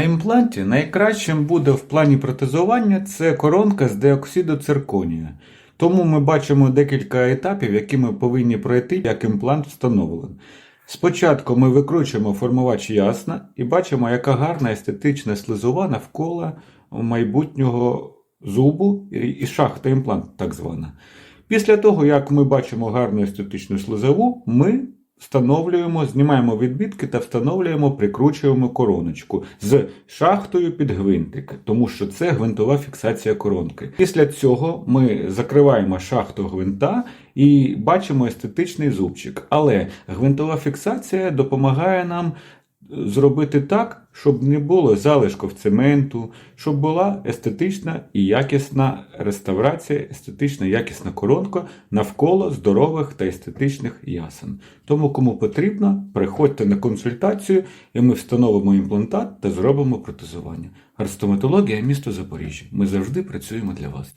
На імпланті найкращим буде в плані протезування це коронка з диоксиду цирконія. Тому ми бачимо декілька етапів, які ми повинні пройти, як імплант встановлений. Спочатку ми викручуємо формувач ясна і бачимо, яка гарна естетична слизова навколо майбутнього зубу і шахта імплант, так звана. Після того, як ми бачимо гарну естетичну слизову, ми встановлюємо, знімаємо відбитки та встановлюємо, прикручуємо короночку з шахтою під гвинтик, тому що це гвинтова фіксація коронки. Після цього ми закриваємо шахту гвинта і бачимо естетичний зубчик. Але гвинтова фіксація допомагає нам зробити так, щоб не було залишків цементу, щоб була естетична і якісна реставрація, естетична і якісна коронка навколо здорових та естетичних ясен. Тому, кому потрібно, приходьте на консультацію, і ми встановимо імплантат та зробимо протезування. Арстоматологія місто Запоріжжя. Ми завжди працюємо для вас.